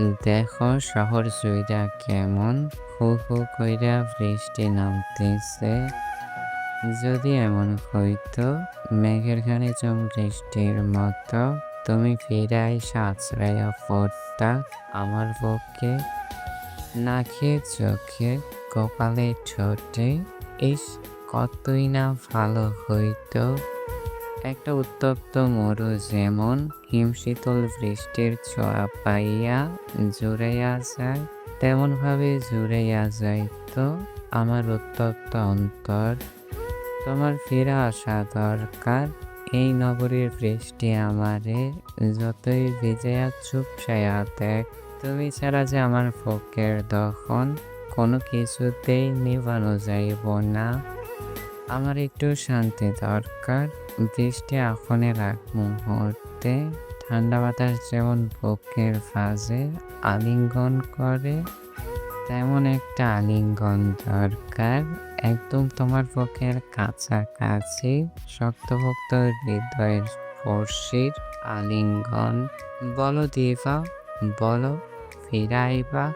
দেখো শহর জুইরা কেমন? হু হু কইরা বৃষ্টি নামতেছে। যদি এমন হইতো, মেঘের ঘানে জম বৃষ্টির মতো, তুমি ফিরে আইসা আছড়াইয়া পড়তা আমার পক্ষে নাকে চোখে কপালে ঠোঁটে, ইস, কতই না ভালো হইতো। একটা উত্তপ্ত মরু যেমন হিমশীতল বৃষ্টির ছোঁয়া পাইয়া জুড়াইয়া যায় তেমন ভাবে জুড়াইয়া যাইতো আমার উত্তপ্ত অন্তর। তোমার ফিরে আসা দরকার, এই নগরীর বৃষ্টি আমারে যতই ভিজাইয়া চুপসাইয়া দেখ। তুমি ছাড়া যে আমার পক্ষের দখন কোনো কিছুতেই নিবানো যাইব না। আমার একটু শান্তি দরকার। বৃষ্টি আখনের রাখ। মুহূর্তে ঠান্ডা বাতাস যেমন বুকের ফাজে আলিঙ্গন করে, তেমন একটা আলিঙ্গন দরকার। একদম তোমার বুকের কাছাকাছি শক্তভক্ত হৃদয়ের স্পর্শীর আলিঙ্গন। বলো দিবা, বলো, ফিরাইবা।